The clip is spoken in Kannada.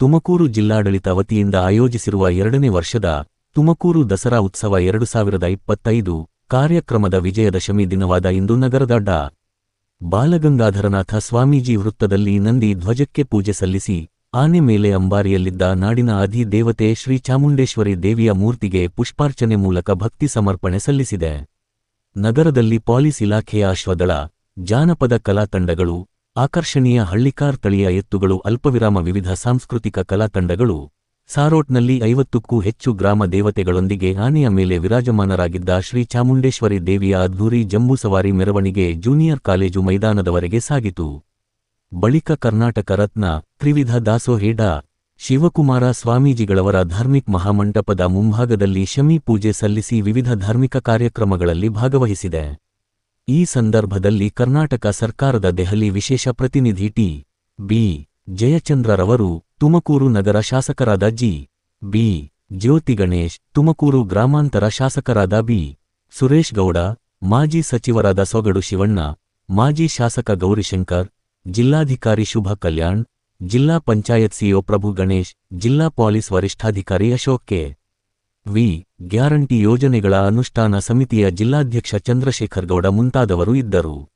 ತುಮಕೂರು ಜಿಲ್ಲಾಡಳಿತ ವತಿಯಿಂದ ಆಯೋಜಿಸಿರುವ ಎರಡನೇ ವರ್ಷದ ತುಮಕೂರು ದಸರಾ ಉತ್ಸವ ಎರಡು ಸಾವಿರದ ಇಪ್ಪತ್ತೈದು ಕಾರ್ಯಕ್ರಮದ ವಿಜಯದಶಮಿ ದಿನವಾದ ಇಂದು ನಗರದ ಡಾ. ಬಾಲಗಂಗಾಧರನಾಥ ಸ್ವಾಮೀಜಿ ವೃತ್ತದಲ್ಲಿ ನಂದಿ ಧ್ವಜಕ್ಕೆ ಪೂಜೆ ಸಲ್ಲಿಸಿ ಆನೆ ಮೇಲೆ ಅಂಬಾರಿಯಲ್ಲಿದ್ದ ನಾಡಿನ ಅಧಿದೇವತೆ ಶ್ರೀ ಚಾಮುಂಡೇಶ್ವರಿ ದೇವಿಯ ಮೂರ್ತಿಗೆ ಪುಷ್ಪಾರ್ಚನೆ ಮೂಲಕ ಭಕ್ತಿ ಸಮರ್ಪಣೆ ಸಲ್ಲಿಸಿದೆ. ನಗರದಲ್ಲಿ ಪಾಲಿಸ್ ಇಲಾಖೆಯ ಅಶ್ವದಳ, ಜಾನಪದ ಕಲಾ ತಂಡಗಳು ಆಕರ್ಷಣೀಯ ಹಳ್ಳಿಕಾರ್ ತಳಿಯ ಎತ್ತುಗಳು ಅಲ್ಪವಿರಾಮ ವಿವಿಧ ಸಾಂಸ್ಕೃತಿಕ ಕಲಾತಂಡಗಳು ಸಾರೋಟ್ನಲ್ಲಿ ಐವತ್ತಕ್ಕೂ ಹೆಚ್ಚು ಗ್ರಾಮ ದೇವತೆಗಳೊಂದಿಗೆ ಆನೆಯ ಮೇಲೆ ವಿರಾಜಮಾನರಾಗಿದ್ದ ಶ್ರೀ ಚಾಮುಂಡೇಶ್ವರಿ ದೇವಿಯ ಅದ್ಧೂರಿ ಜಂಬೂಸವಾರಿ ಮೆರವಣಿಗೆ ಜೂನಿಯರ್ ಕಾಲೇಜು ಮೈದಾನದವರೆಗೆ ಸಾಗಿತು. ಬಳಿಕ ಕರ್ನಾಟಕ ರತ್ನ, ತ್ರಿವಿಧ ದಾಸೋಹೇಡ, ಶಿವಕುಮಾರ ಸ್ವಾಮೀಜಿಗಳವರ ಧಾರ್ಮಿಕ್ ಮಹಾಮಂಟಪದ ಮುಂಭಾಗದಲ್ಲಿ ಶಮಿ ಪೂಜೆ ಸಲ್ಲಿಸಿ ವಿವಿಧ ಧಾರ್ಮಿಕ ಕಾರ್ಯಕ್ರಮಗಳಲ್ಲಿ ಭಾಗವಹಿಸಿದೆ. ಈ ಸಂದರ್ಭದಲ್ಲಿ ಕರ್ನಾಟಕ ಸರ್ಕಾರದ ದೆಹಲಿ ವಿಶೇಷ ಪ್ರತಿನಿಧಿ ಟಿ. ಬಿ. ಜಯಚಂದ್ರರವರು, ತುಮಕೂರು ನಗರ ಶಾಸಕರಾದ ಜಿ. ಬಿ. ಜ್ಯೋತಿ ಗಣೇಶ್, ತುಮಕೂರು ಗ್ರಾಮಾಂತರ ಶಾಸಕರಾದ ಬಿ. ಸುರೇಶ್ ಗೌಡ, ಮಾಜಿ ಸಚಿವರಾದ ಸೊಗಡು ಶಿವಣ್ಣ, ಮಾಜಿ ಶಾಸಕ ಗೌರಿಶಂಕರ್, ಜಿಲ್ಲಾಧಿಕಾರಿ ಶುಭ ಕಲ್ಯಾಣ್, ಜಿಲ್ಲಾ ಪಂಚಾಯತ್ ಸಿಒ ಪ್ರಭು ಗಣೇಶ್, ಜಿಲ್ಲಾ ಪೊಲೀಸ್ ವರಿಷ್ಠಾಧಿಕಾರಿ ಅಶೋಕ್ ಕೆ. ವಿ. ಗ್ಯಾರಂಟಿ ಯೋಜನೆಗಳ ಅನುಷ್ಠಾನ ಸಮಿತಿಯ ಜಿಲ್ಲಾಧ್ಯಕ್ಷ ಚಂದ್ರಶೇಖರ್ ಗೌಡ ಮುಂತಾದವರು ಇದ್ದರು.